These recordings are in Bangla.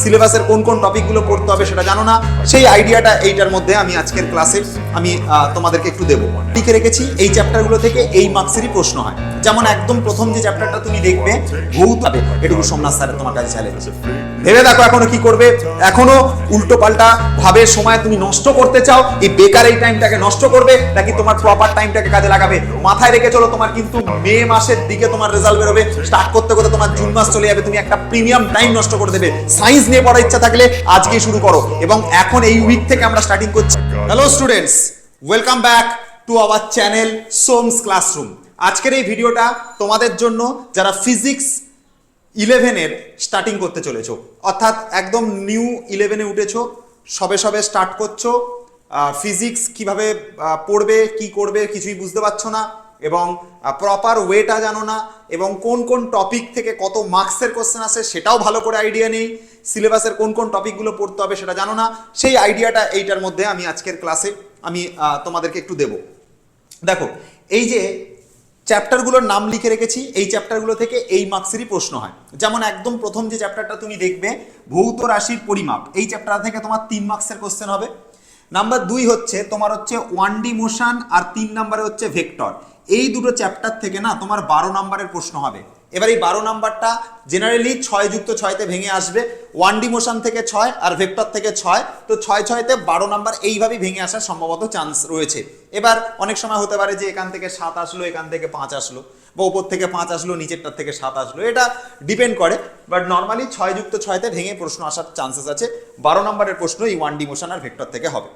সিলেবাসের কোন কোন টপিকগুলো পড়তে হবে সেটা জানো না। সেই আইডিয়াটা এইটার মধ্যে আমি আজকের ক্লাসে আমি তোমাদেরকে একটু দেবো। লিখে রেখেছি, এই চ্যাপ্টারগুলো থেকে এই মার্কসেরই প্রশ্ন হয়। যেমন একদম প্রথম যে চ্যাপ্টারটা তুমি দেখবে, ভৌত হবে এটুকু সোমনাথ স্যারের তোমার কাছে চ্যালেঞ্জ ভেবে দেখো এখনও কি করবে। এখনও উল্টো পাল্টা ভাবে সময় তুমি নষ্ট করতে চাও, এই বেকার এই টাইমটাকে নষ্ট করবে, নাকি তোমার প্রপার টাইমটাকে কাজে লাগাবে। মাথায় রেখে চলো, তোমার কিন্তু মে মাসের দিকে তোমার রেজাল্ট বেরোবে। স্টার্ট করতে করতে তোমার জুন মাস চলে যাবে, তুমি একটা প্রিমিয়াম টাইম নষ্ট করে দেবে। সায়েন্স নিয়ে পড়ার ইচ্ছা থাকলে আজকেই শুরু করো। এবং এখন এই উইক থেকে আমরা স্টার্টিং করছি। Hello students welcome back to our channel Soms classroom আজকের এই ভিডিওটা তোমাদের জন্য যারা ফিজিক্স ইলেভেনের স্টার্টিং করতে চলেছো, অর্থাৎ একদম নিউ ইলেভেনে উঠেছো, সবে সবে স্টার্ট করছ ফিজিক্স কীভাবে পড়বে, কি করবে কিছুই বুঝতে পারছ না, এবং প্রপার ওয়েটা জানো না, এবং কোন কোন টপিক থেকে কত মার্কসের কোশ্চেন আসে সেটাও ভালো করে আইডিয়া নেই সিলেবাসের কোন কোন টপিকগুলো পড়তে হবে সেটা জানো না। সেই আইডিয়াটা এইটার মধ্যে আমি আজকের ক্লাসে আমি তোমাদেরকে একটু দেবো। দেখো, এই যে চ্যাপ্টারগুলোর নাম লিখে রেখেছি, এই চ্যাপ্টারগুলো থেকে এই মার্কসেরই প্রশ্ন হয়। যেমন একদম প্রথম যে চ্যাপ্টারটা তুমি দেখবে, ভৌত রাশির পরিমাপ, এই চ্যাপ্টার থেকে তোমার তিন মার্কসের কোশ্চেন হবে। নাম্বার দুই হচ্ছে তোমার হচ্ছে ওয়ান ডি মোশন আর তিন নাম্বারে হচ্ছে ভেক্টর এই দুটো চ্যাপ্টার থেকে না তোমার বারো নাম্বারের প্রশ্ন হবে। এবার এই বারো নাম্বারটা জেনারেলি ছয় যুক্ত ছয়তে ভেঙে আসবে। ওয়ান ডি মোশন থেকে ছয় আর ভেক্টর থেকে ছয়। তো ছয় ছয়তে বারো নাম্বার এইভাবেই ভেঙে আসার সম্ভবত চান্স রয়েছে। এবার অনেক সময় হতে পারে যে এখান থেকে সাত আসলো, এখান থেকে পাঁচ আসলো বা ওপর থেকে পাঁচ আসলো, নিচেরটার থেকে সাত আসলো। এটা ডিপেন্ড করে। বাট নর্মালি ছয় যুক্ত ছয়তে ভেঙে প্রশ্ন আসার চান্সেস আছে। বারো নম্বরের প্রশ্ন এই ওয়ান ডি মোশন আর ভেক্টর থেকে হবে।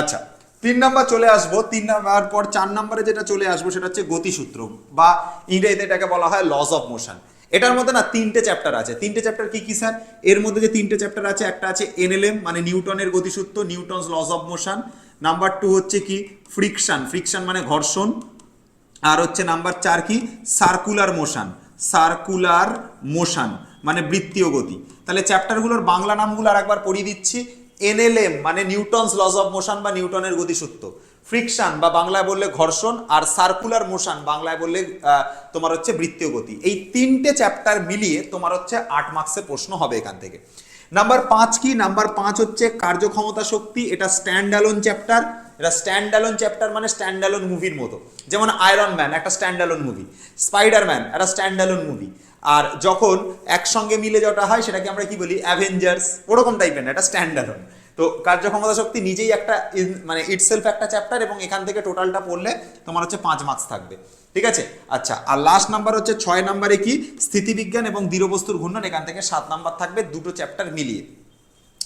আচ্ছা তিন নাম্বার চলে আসব, তিন নাম্বার পর চার নাম্বারে যেটা চলে আসব সেটা হচ্ছে গতিসূত্র বা ইংরেজিতে এটাকে বলা হয় লস অফ মোশন এটার মধ্যে না তিনটে চ্যাপ্টার আছে। তিনটে চ্যাপ্টার কি কি স্যার এর মধ্যে যে তিনটে চ্যাপ্টার আছে, একটা আছে এনএলএম মানে নিউটনের গতিসূত্র, Newton's laws of motion number two হচ্ছে কি? ফ্রিকশন ফ্রিকশন মানে ঘর্ষণ। আর হচ্ছে নাম্বার চার কি? সার্কুলার মোশন সার্কুলার মোশন মানে বৃত্তীয় গতি। তাহলে চ্যাপ্টারগুলোর বাংলা নামগুলো আর একবার পড়িয়ে দিচ্ছি। এনএলএম মানে নিউটনস লস অফ মোশন বা নিউটনের গতিসূত্র। ফ্রিকশন বা বাংলায় বললে ঘর্ষণ আর সার্কুলার মোশন বাংলায় বললে তোমার হচ্ছে বৃত্তীয় গতি। এই তিনটে চ্যাপ্টার মিলিয়ে তোমার হচ্ছে আট মার্কসের প্রশ্ন হবে এখান থেকে। নাম্বার পাঁচ কি? নাম্বার পাঁচ হচ্ছে কার্যক্ষমতা শক্তি, এটা স্ট্যান্ড অ্যালোন চ্যাপ্টার এটা স্ট্যান্ড অ্যালোন চ্যাপ্টার মানে স্ট্যান্ড অ্যালোন মুভির মতো। যেমন আয়রন ম্যান একটা স্ট্যান্ড অ্যালোন মুভি স্পাইডারম্যান একটা স্ট্যান্ড অ্যালোন মুভি আর যখন একসঙ্গে মিলে যেটা হয়, সেটাকে আমরা কি বলি? অ্যাভেঞ্জার্স ওরকম টাইপের না, এটা স্ট্যান্ডার্ড তো কার্যক্ষমতা শক্তি নিজেই একটা মানে ইটসেলফ একটা চ্যাপ্টার এবং এখান থেকে টোটালটা পড়লে তোমার হচ্ছে পাঁচ মার্কস থাকবে। ঠিক আছে? আচ্ছা আর লাস্ট নাম্বার হচ্ছে ছয় নাম্বারে কি? স্থিতিবিজ্ঞান এবং দৃঢ়বস্তুর ঘূর্ণন, এখান থেকে সাত নাম্বার থাকবে, দুটো চ্যাপ্টার মিলিয়ে।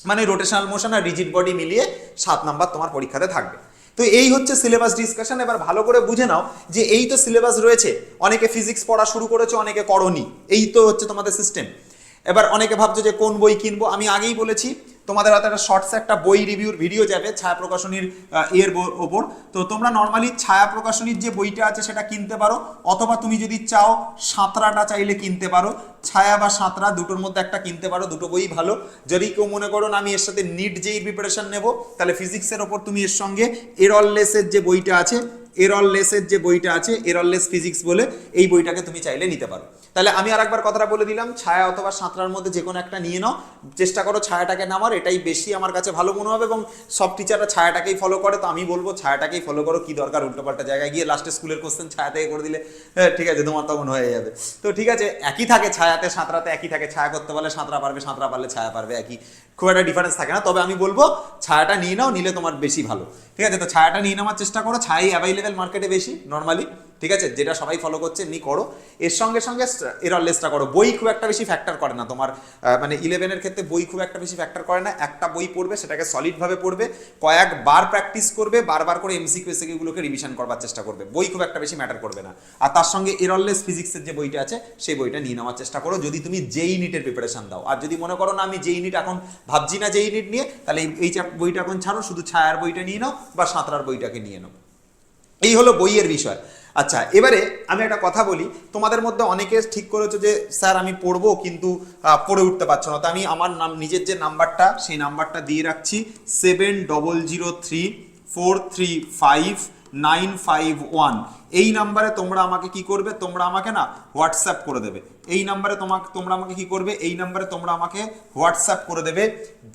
মানে রোটেশনাল মোশন আর রিজিড বডি মিলিয়ে সাত নাম্বার তোমার পরীক্ষাতে থাকবে। তো এই হচ্ছে সিলেবাস ডিসকাশন এবার ভালো করে বুঝে নাও যে এই তো সিলেবাস রয়েছে, অনেকে ফিজিক্স পড়া শুরু করেছে, অনেকে করনি। এই তো হচ্ছে তোমাদের সিস্টেম এবার অনেকে ভাবছ যে কোন বই কিনবো? আমি আগেই বলেছি তোমাদের হাতে একটা শর্টসে একটা বই রিভিউর ভিডিও যাবে, ছায়া প্রকাশনীর এর ওপর। তো তোমরা নর্মালি ছায়া প্রকাশনীর যে বইটা আছে সেটা কিনতে পারো, অথবা তুমি যদি চাও সাঁতরাটা চাইলে কিনতে পারো। ছায়া বা সাঁতরা দুটোর মধ্যে একটা কিনতে পারো, দুটো বই ভালো। যদি কেউ মনে করো আমি এর সাথে নিট যেই প্রিপারেশন নেব, তাহলে ফিজিক্সের ওপর তুমি এর সঙ্গে এরললেসের যে বইটা আছে এরললেসের যে বইটা আছে এরললেস ফিজিক্স বলে এই বইটাকে তুমি চাইলে নিতে পারো। তাহলে আমি আর একবার কথাটা বলে দিলাম ছায়া অথবা সাঁতরার মধ্যে যে কোনো একটা নিয়ে নাও। চেষ্টা করো ছায়াটাকে নামার এটাই বেশি আমার কাছে ভালো মনে হবে এবং সব টিচাররা ছায়াটাকেই ফলো করে তো আমি বলব ছায়াটাকেই ফলো করো কি দরকার উল্টোপাল্টা জায়গায় গিয়ে লাস্টে স্কুলের কোশ্চেন ছায়া থেকে করে দিলে হ্যাঁ, ঠিক আছে তোমার তখন হয়ে যাবে। তো ঠিক আছে একই থাকে ছায়াতে সাঁতরাতে একই থাকে ছায়া করতে পারলে সাঁতরা পারবে সাঁতরা পারলে ছায়া পারবে একই। খুব একটা ডিফারেন্স থাকে না। তবে আমি বলব, ছায়াটা নিয়ে নাও, নিলে তোমার বেশি ভালো। ঠিক আছে? তো ছায়াটা নিয়ে নেওয়ার চেষ্টা করো। ছায়াই অ্যাভেলেবেল মার্কেটে বেশি নর্মালি ঠিক আছে? যেটা সবাই ফলো করছে এমনি করো। এর সঙ্গে সঙ্গে এরলেসটা করো। বই খুব একটা বেশি ফ্যাক্টর করে না তোমার মানে ইলেভেনের ক্ষেত্রে বই খুব একটা বেশি ফ্যাক্টর করে না। একটা বই পড়বে, সেটাকে সলিডভাবে পড়বে, কয়েকবার প্র্যাকটিস করবে, বারবার করে এমসিকিউ এসিকিউগুলোকে রিভিশন করবার চেষ্টা করবে। বই খুব একটা বেশি ম্যাটার করবে না। আর তার সঙ্গে এরলেস ফিজিক্সের যে বইটা আছে, সেই বইটা নিয়ে নেওয়ার চেষ্টা করো। যদি তুমি যেই নিটের প্রিপারেশন দাও। আর যদি মনে করো না, আমি যেই নিট এখন ভাবছি না যেই নিট নিয়ে, তাহলে এই বইটা এখন ছাড়ো। শুধু ছায়ার বইটা নিয়ে নাও বা সাঁতরার বইটাকে নিয়ে নাও। এই হলো বইয়ের বিষয়। আচ্ছা এবারে আমি একটা কথা বলি। তোমাদের মধ্যে অনেকে ঠিক করেছ যে, স্যার, আমি পড়ব, কিন্তু পড়ে উঠতে পারছ না। তো আমি আমার নাম, নিজের যে নাম্বারটা, সেই নাম্বারটা দিয়ে রাখছি। Seven double zero three four three five nine five one. এই নাম্বারে তোমরা আমাকে কি করবে? তোমরা আমাকে না হোয়াটসঅ্যাপ করে দেবে। এই নাম্বারে তোমাকে, তোমরা আমাকে কি করবে? এই নাম্বারে তোমরা আমাকে হোয়াটসঅ্যাপ করে দেবে।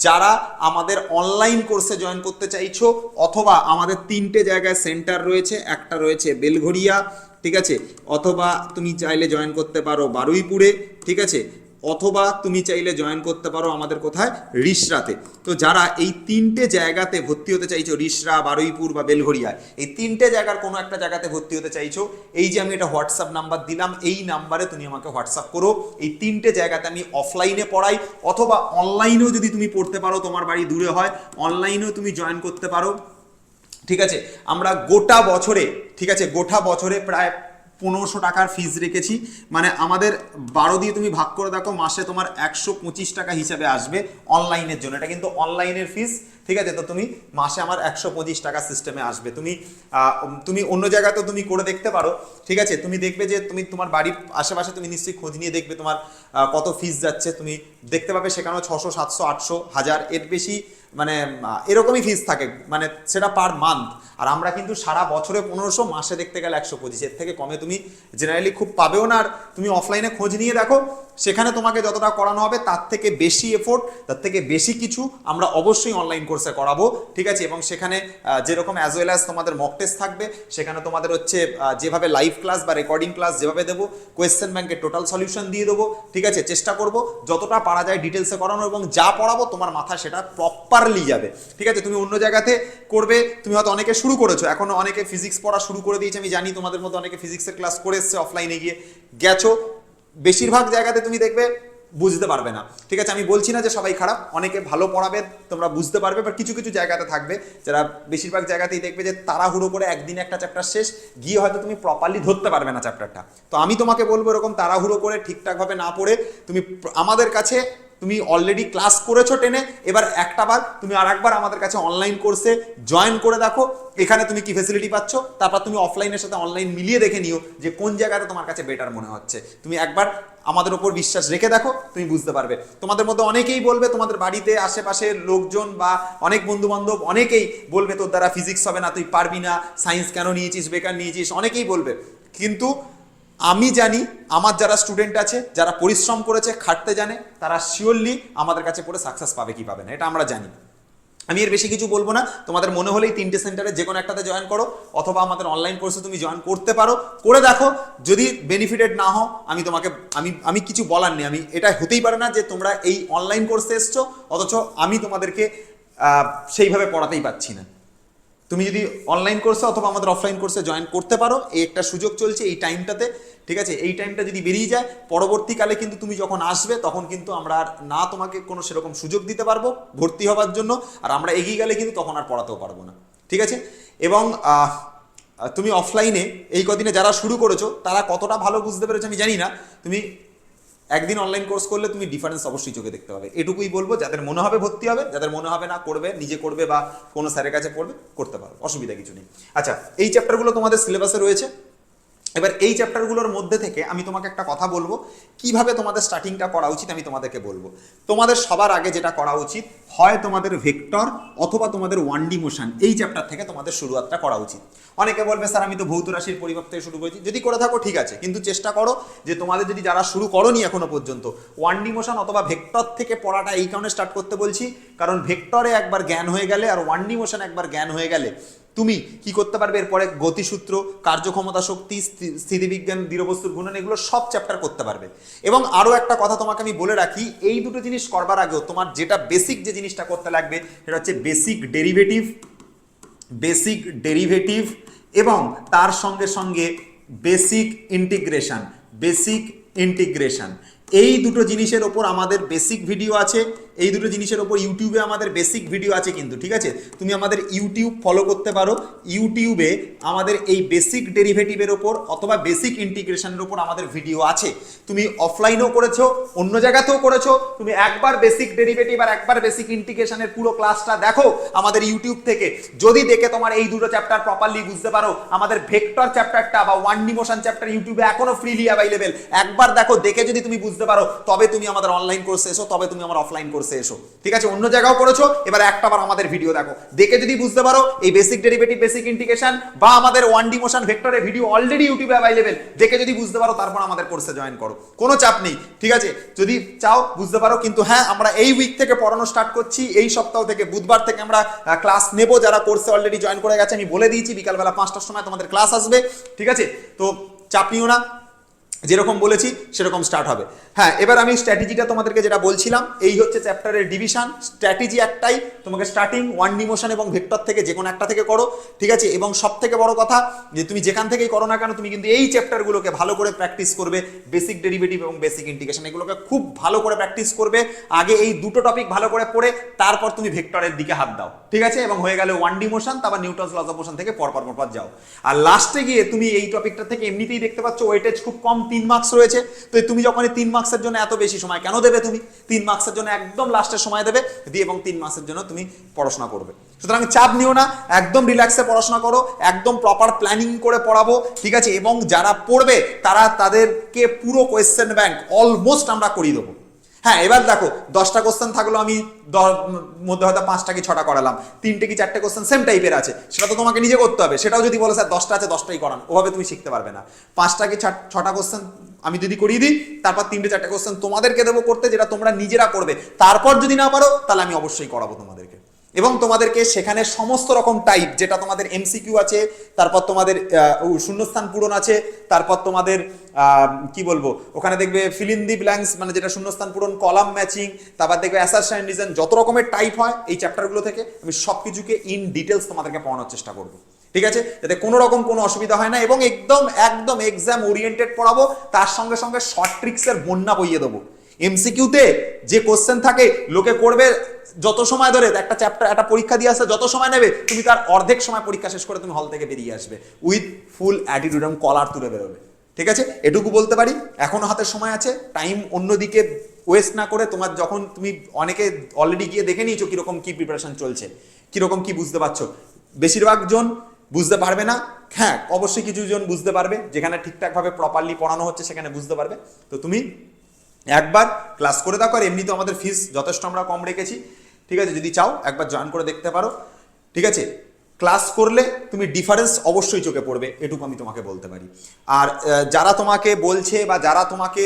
যারা আমাদের অনলাইন কোর্সে জয়েন করতে চাইছো, অথবা আমাদের তিনটে জায়গায় সেন্টার রয়েছে, একটা রয়েছে বেলঘড়িয়া, ঠিক আছে? অথবা তুমি চাইলে জয়েন করতে পারো বারুইপুরে, ঠিক আছে? অথবা তুমি চাইলে জয়েন করতে পারো আমাদের কোথায়? রিসরাতে। তো যারা এই তিনটে জায়গাতে ভর্তি হতে চাইছো, রিসরা, বারুইপুর বা বেলঘরিয়ায় এই তিনটে জায়গার কোনো একটা জায়গাতে ভর্তি হতে চাইছো, এই যে আমি এটা হোয়াটসঅ্যাপ নাম্বার দিলাম, এই নাম্বারে তুমি আমাকে হোয়াটসঅ্যাপ করো। এই তিনটে জায়গাতে আমি অফলাইনে পড়াই, অথবা অনলাইনেও যদি তুমি পড়তে পারো, তোমার বাড়ি দূরে হয় অনলাইনেও তুমি জয়েন করতে পারো। ঠিক আছে? আমরা গোটা বছরে, ঠিক আছে? গোটা বছরে প্রায় পনেরোশো টাকার ফিজ রেখেছি। মানে আমাদের বারো দিয়ে তুমি ভাগ করে দেখো, মাসে তোমার একশো পঁচিশ টাকা হিসাবে আসবে অনলাইনের জন্য। এটা কিন্তু অনলাইনের ফিস ঠিক আছে? তো তুমি মাসে আমার একশো পঁচিশ টাকা সিস্টেমে আসবে। তুমি তুমি অন্য জায়গাতেও তুমি করে দেখতে পারো, ঠিক আছে? তুমি দেখবে যে তুমি, তোমার বাড়ির আশেপাশে তুমি নিশ্চয়ই খোঁজ নিয়ে দেখবে তোমার কত ফিস যাচ্ছে। তুমি দেখতে পাবে সেখানেও ছশো, সাতশো, আটশো, হাজার। এর বেশি মানে এরকমই ফিস থাকে। মানে সেটা পার মান্থ আর আমরা কিন্তু সারা বছরে পনেরোশো, মাসে দেখতে গেলে একশো পঁচিশ। এর থেকে কমে তুমি জেনারেলি খুব পাবেও না। আর তুমি অফলাইনে খোঁজ নিয়ে দেখো, সেখানে তোমাকে যতটা করানো হবে, তার থেকে বেশি এফোর্ট তার থেকে বেশি কিছু আমরা অবশ্যই অনলাইন কোর্সে করাবো। ঠিক আছে? এবং সেখানে যেরকম অ্যাজ ওয়েল অ্যাজ তোমাদের মক টেস্ট থাকবে, সেখানে তোমাদের হচ্ছে যেভাবে লাইভ ক্লাস বা রেকর্ডিং ক্লাস যেভাবে দেবো কোয়েশ্চেন ব্যাংকের টোটাল সলিউশন দিয়ে দেবো। ঠিক আছে? চেষ্টা করব যতটা পারা যায় ডিটেলসে করানো এবং যা পড়াবো তোমার মাথা সেটা প্রপারলি যাবে। ঠিক আছে? তুমি অন্য জায়গাতে করবে, তুমি হয়তো অনেকে শুরু করেছ। এখনও অনেকে ফিজিক্স পড়া শুরু করে দিয়েছে। আমি জানি তোমাদের মধ্যে অনেকে ফিজিক্সের ক্লাস করে এসছে অফলাইনে গিয়ে গেছো। বেশিরভাগ জায়গাতে তুমি দেখবে, বুঝতে পারবে না। ঠিক আছে? আমি বলছি না যে সবাই খারাপ। অনেকে ভালো পড়াবে, তোমরা বুঝতে পারবে বাট কিছু কিছু জায়গাতে থাকবে। যারা বেশিরভাগ জায়গাতেই দেখবে যে তাড়াহুড়ো করে একদিনে একটা চ্যাপ্টার শেষ, গিয়ে হয়তো তুমি প্রপারলি ধরতে পারবে না চ্যাপ্টারটা তো আমি তোমাকে বলব এরকম তাড়াহুড়ো করে ঠিকঠাকভাবে না পড়ে, তুমি আমাদের কাছে তুমি অলরেডি ক্লাস করেছ টেনে, এবার একটা বার তুমি আর একবার আমাদের কাছে অনলাইন কোর্সে জয়েন করে দেখো, এখানে তুমি কি ফেসিলিটি পাচ্ছ, তারপর তুমি অফলাইনের সাথে অনলাইন মিলিয়ে দেখে নিও যে কোন জায়গাতে তোমার কাছে বেটার মনে হচ্ছে। তুমি একবার আমাদের ওপর বিশ্বাস রেখে দেখো, তুমি বুঝতে পারবে। তোমাদের মধ্যে অনেকেই বলবে, তোমাদের বাড়িতে আশেপাশের লোকজন বা অনেক বন্ধু বান্ধব অনেকেই বলবে, তোর দ্বারা ফিজিক্স হবে না, তুই পারবি না সায়েন্স কেন নিয়েছিস, বেকার নিয়েছিস? অনেকেই বলবে। কিন্তু আমি জানি, আমার যারা স্টুডেন্ট আছে, যারা পরিশ্রম করেছে, খাটতে জানে, তারা শিওরলি আমাদের কাছে পড়ে সাকসেস পাবে কি পাবে না, এটা আমরা জানি। আমি এর বেশি কিছু বলব না, তোমাদের মনে হলেই তিনটে সেন্টারে যে কোনো একটাতে জয়েন করো, অথবা আমাদের অনলাইন কোর্সে তুমি জয়েন করতে পারো। করে দেখো, যদি বেনিফিটেড না হও, আমি তোমাকে, আমি আমি কিছু বলার নেই, আমি, এটা হতেই পারে না যে তোমরা এই অনলাইন কোর্সে এসছো, অথচ আমি তোমাদেরকে সেইভাবে পড়াতেই পাচ্ছি না। তুমি যদি অনলাইন কোর্সে অথবা আমাদের অফলাইন কোর্সে জয়েন করতে পারো, এই একটা সুযোগ চলছে এই টাইমটাতে ঠিক আছে? এই টাইমটা যদি বেরিয়ে যায়, পরবর্তীকালে কিন্তু তুমি যখন আসবে, তখন কিন্তু আমরা আর না তোমাকে কোনো সেরকম সুযোগ দিতে পারব ভর্তি হওয়ার জন্য। আর আমরা এগিয়ে গেলে কিন্তু তখন আর পড়াতেও পারব না। ঠিক আছে? এবং তুমি অফলাইনে এই কদিনে যারা শুরু করেছ, তারা কতটা ভালো বুঝতে পেরেছ আমি জানি না। তুমি একদিন অনলাইন কোর্স করলে তুমি ডিফারেন্স অবশ্যই চোখে দেখতে পাবে। এটুকুই বলব, যাদের মনে হবে ভর্তি হবে, যাদের মনে হবে না করবে, নিজে করবে বা কোনো স্যারের কাছে পড়বে করতে পারো। অসুবিধা কিছু নেই। আচ্ছা এই চ্যাপ্টারগুলো তোমাদের সিলেবাসে রয়েছে। এবার এই চ্যাপ্টারগুলোর মধ্যে থেকে আমি তোমাকে একটা কথা বলব। কীভাবে তোমাদের স্টার্টিংটা করা উচিত আমি তোমাদেরকে বলব। তোমাদের সবার আগে যেটা করা উচিত, হয় তোমাদের ভেক্টর অথবা তোমাদের ওয়ান ডি মোশন এই চ্যাপ্টার থেকে তোমাদের শুরুয়াতটা করা উচিত। অনেকে বলবে, স্যার, আমি তো ভৌত রাশির পরিমাপ থেকে শুরু করেছি। যদি করে থাকো, ঠিক আছে। কিন্তু চেষ্টা করো যে তোমাদের যদি যারা শুরু করনি এখনও পর্যন্ত ওয়ান ডি মোশন অথবা ভেক্টর থেকে পড়াটা এই কারণে স্টার্ট করতে বলছি। কারণ ভেক্টরে একবার জ্ঞান হয়ে গেলে আর ওয়ান ডি মোশন একবার জ্ঞান হয়ে গেলে তুমি কি করতে পারবে? এরপরে গতিসূত্র, কার্যক্ষমতা শক্তি, স্থি- স্থিতিবিজ্ঞান, দৃঢ়বস্তুর গুণন এগুলো সব চ্যাপ্টার করতে পারবে। এবং আরও একটা কথা তোমাকে আমি বলে রাখি, এই দুটো জিনিস করবার আগেও তোমার যেটা বেসিক যে জিনিসটা করতে লাগবে, সেটা হচ্ছে বেসিক ডেরিভেটিভ বেসিক ডেরিভেটিভ এবং তার সঙ্গে সঙ্গে বেসিক ইন্টিগ্রেশন বেসিক ইন্টিগ্রেশন এই দুটো জিনিসের ওপর আমাদের বেসিক ভিডিও আছে। এই দুটো জিনিসের ওপর ইউটিউবে আমাদের বেসিক ভিডিও আছে কিন্তু, ঠিক আছে? তুমি আমাদের ইউটিউব ফলো করতে পারো। ইউটিউবে আমাদের এই বেসিক ডেরিভেটিভের ওপর অথবা বেসিক ইন্টিগ্রেশনের ওপর আমাদের ভিডিও আছে। তুমি অফলাইনেও করেছ, অন্য জায়গাতেও করেছ। তুমি একবার বেসিক ডেরিভেটিভ আর একবার বেসিক ইন্টিগ্রেশনের পুরো ক্লাসটা দেখো আমাদের ইউটিউব থেকে। যদি দেখে তোমার এই দুটো চ্যাপ্টার প্রপারলি বুঝতে পারো, আমাদের ভেক্টর চ্যাপ্টারটা বা ওয়ান ডিমোশন চ্যাপ্টার ইউটিউবে এখনও ফ্রিলি অ্যাভেলেবেল একবার দেখো, দেখে যদি তুমি বুঝতে পারো, তবে তুমি আমাদের অনলাইন কোর্সে এসো, তবে তুমি আমার অফলাইন কোর্সে এসো। ঠিক আছে, অন্য জায়গাও করেছ, এবার একটা বার আমাদের ভিডিও দেখো। দেখে যদি বুঝতে পারো, এই বেসিক ডেরিভেটিভ বেসিক ইন্টিগ্রেশন বা আমাদের ওয়ান ডি মোশন ভেক্টরের ভিডিও অলরেডি ইউটিউবে অ্যাভেলেবেল দেখে যদি বুঝতে পারো, তারপর আমাদের কোর্সে জয়েন করো। কোনো চাপ নেই, ঠিক আছে? যদি চাও, বুঝতে পারো, কিন্তু হ্যাঁ আমরা এই উইক থেকে পড়ানো স্টার্ট করছি, এই সপ্তাহ থেকে বুধবার থেকে আমরা ক্লাস নেব, যারা কোর্সে অলরেডি জয়েন করে গেছে, আমি বলে দিয়েছি, বিকালবেলা পাঁচটার সময় তোমাদের ক্লাস আসবে, ঠিক আছে? তো চাপ নিও না। যেরকম বলেছি, সেরকম স্টার্ট হবে। হ্যাঁ এবার আমি স্ট্র্যাটেজিটা তোমাদেরকে যেটা বলছিলাম, এই হচ্ছে চ্যাপ্টারের ডিভিশন স্ট্র্যাটেজি একটাই, তোমাকে স্টার্টিং ওয়ান ডিমোশন এবং ভেক্টর থেকে যে কোনো একটা থেকে করো, ঠিক আছে? এবং সব থেকে বড় কথা, যে তুমি যেখান থেকেই করো না কেন, তুমি কিন্তু এই চ্যাপ্টারগুলোকে ভালো করে প্র্যাকটিস করবে বেসিক ডেরিভেটিভ এবং বেসিক ইন্টিগ্রেশন এগুলোকে খুব ভালো করে প্র্যাকটিস করবে, আগে এই দুটো টপিক ভালো করে পড়ে, তারপর তুমি ভেক্টরের দিকে হাত দাও, ঠিক আছে? এবং হয়ে গেলে ওয়ান ডিমোশন তারপর নিউটনস লজ অফ মোশন থেকে পরপর পরপর যাও। আর লাস্টে গিয়ে তুমি এই টপিকটা থেকে এমনিতেই দেখতে পাচ্ছ ওয়েটেজ খুব কম তিন মার্কস রয়েছে। তো তুমি যখন তিন মার্কসের জন্য এত বেশি সময় কেন দেবে তুমি? তিন মার্কসের জন্য একদম লাস্টের সময় দেবে, দিয়ে এবং তিন মাসের জন্য তুমি পড়াশোনা করবে। সুতরাং চাপ নিও না, একদম রিল্যাক্সে পড়াশোনা করো, একদম প্রপার প্ল্যানিং করে পড়াবো, ঠিক আছে? এবং যারা পড়বে, তারা তাদেরকে পুরো কোয়েশ্চেন ব্যাংক অলমোস্ট আমরা করিয়ে দেবো। হ্যাঁ এবার দেখো, দশটা কোশ্চেন থাকল আমি মধ্যে হয়তো পাঁচটা কি ছটা করালাম, তিনটে কি চারটে কোশ্চেন সেম টাইপের আছে, সেটা তো তোমাকে নিজে করতে হবে, সেটাও যদি বলো স্যার দশটা আছে, দশটাই করান, ওভাবে তুমি শিখতে পারবে না। পাঁচটা কি ছটা কোশ্চেন আমি যদি করিয়ে দিই, তারপর তিনটে চারটে কোশ্চেন তোমাদেরকে দেবো করতে, যেটা তোমরা নিজেরা করবে। তারপর যদি না পারো, তাহলে আমি অবশ্যই করাবো তোমাদেরকে। এবং তোমাদেরকে সেখানে সমস্ত রকম টাইপ যেটা তোমাদের এমসিকিউ আছে, তারপর তোমাদের শূন্যস্থান পূরণ আছে, তারপর তোমাদের কি বলব? ওখানে দেখবে ফিল ইন দি ব্ল্যাঙ্কস মানে যেটা শূন্যস্থান পূরণ কলাম ম্যাচিং তারপর দেখবে অ্যাসারশন ডিজাইন যত রকমের টাইপ হয় এই চ্যাপ্টারগুলো থেকে আমি সব কিছুকে ইন ডিটেলস তোমাদেরকে পড়ানোর চেষ্টা করব। ঠিক আছে? যাতে কোনো রকম কোনো অসুবিধা হয় না এবং একদম একদম এক্সাম ওরিয়েন্টেড পড়াবো, তার সঙ্গে সঙ্গে শর্ট ট্রিক্সের বন্যা বইয়ে দেবো। এমসিকিউতে যে কোশ্চেন থাকে, লোকে করবে যত সময় ধরে, একটা চ্যাপ্টার একটা পরীক্ষা দিয়ে আসতে যত সময় নেবে, তুমি তার অর্ধেক সময় পরীক্ষা শেষ করে তুমি হল থেকে বেরিয়ে আসবে। উইথ ফুল অ্যাটিটিউড এবং কলার তুলে বেরোবে। ঠিক আছে? এটুকু বলতে পারি, এখনও হাতে সময় আছে টাইম অন্যদিকে ওয়েস্ট না করে তোমার যখন তুমি অনেকে অলরেডি গিয়ে দেখে নিয়েছো কীরকম কি প্রিপারেশন চলছে, কীরকম কি বুঝতে পারছ। বেশিরভাগ জন বুঝতে পারবে না হ্যাঁ অবশ্যই কিছু জন বুঝতে পারবে, যেখানে ঠিকঠাকভাবে প্রপারলি পড়ানো হচ্ছে সেখানে বুঝতে পারবে। তো তুমি একবার ক্লাস করে দেখো, আর এমনি তো আমাদের ফিস যথেষ্ট আমরা কম রেখেছি। ঠিক আছে? যদি চাও, একবার জয়েন করে দেখতে পারো। ঠিক আছে? ক্লাস করলে তুমি ডিফারেন্স অবশ্যই চোখে পড়বে, এটুকু আমি তোমাকে বলতে পারি। আর যারা তোমাকে বলছে বা যারা তোমাকে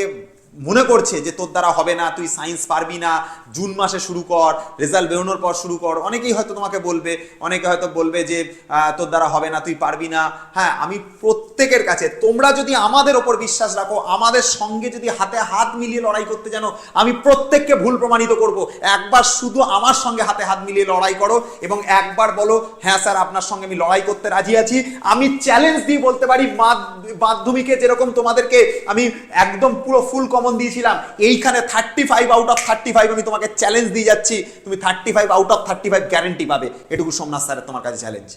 মনে করছে যে তোর দ্বারা হবে না, তুই সায়েন্স পারবি না, জুন মাসে শুরু কর রেজাল্ট বেরোনোর পর শুরু কর, অনেকেই হয়তো তোমাকে বলবে, অনেকে হয়তো বলবে যে তোর দ্বারা হবে না, তুই পারবি না। হ্যাঁ আমি প্রত্যেকের কাছে, তোমরা যদি আমাদের ওপর বিশ্বাস রাখো, আমাদের সঙ্গে যদি হাতে হাত মিলিয়ে লড়াই করতে জানো, আমি প্রত্যেককে ভুল প্রমাণিত করব। একবার শুধু আমার সঙ্গে হাতে হাত মিলিয়ে লড়াই করো এবং একবার বলো হ্যাঁ স্যার, আপনার সঙ্গে আমি লড়াই করতে রাজি আছি। আমি চ্যালেঞ্জ দিয়ে বলতে পারি মাধ্য- মাধ্যমিকে যেরকম তোমাদেরকে আমি একদম পুরো ফুল কমন দিয়েছিলাম, এইখানে thirty five out of thirty five আমি তোমাকে চ্যালেঞ্জ দিয়ে যাচ্ছি। তুমি thirty five out of thirty five guarantee পাবে। এটুকু সোমনাথ স্যারের তোমার কাছে চ্যালেঞ্জ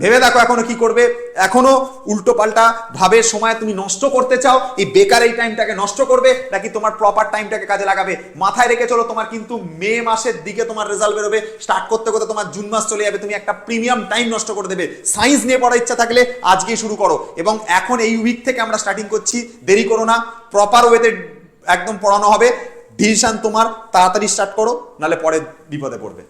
ভেবে দেখো এখনও কি করবে? এখনও উল্টো পাল্টা ভাবে সময় তুমি নষ্ট করতে চাও, এই বেকার এই টাইমটাকে নষ্ট করবে, নাকি তোমার প্রপার টাইমটাকে কাজে লাগাবে? মাথায় রেখে চলো, তোমার কিন্তু মে মাসের দিকে তোমার রেজাল্ট বেরোবে। স্টার্ট করতে করতে তোমার জুন মাস চলে যাবে, তুমি একটা প্রিমিয়াম টাইম নষ্ট করে দেবে। সায়েন্স নিয়ে পড়ার ইচ্ছা থাকলে আজকেই শুরু করো। এবং এখন এই উইক থেকে আমরা স্টার্টিং করছি, দেরি করো না প্রপার ওয়েতে একদম পড়ানো হবে। ডিসিশন তোমার, তাড়াতাড়ি স্টার্ট করো, নাহলে পরে বিপদে পড়বে।